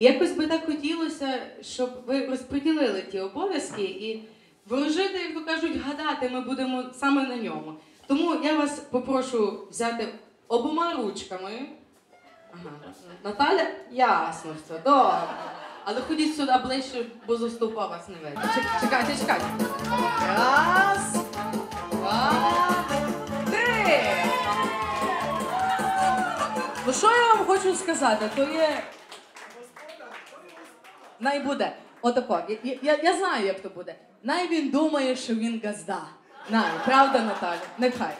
Якось би так хотілося, щоб ви розподілили ті обов'язки і ворожити, як то кажуть, гадати ми будемо саме на ньому. Тому я вас попрошу взяти обома ручками. Ага. Наталя, ясно все, добре. Але ходіть сюди ближче, бо за стовпа вас не видно. Чекайте, чекайте. Раз, два, три. Ну що я вам хочу сказати, то є. Най буде. Отако. Я, я, я знаю, як то буде. Най він думає, що він газда. Най, правда, Наталя? Нехай.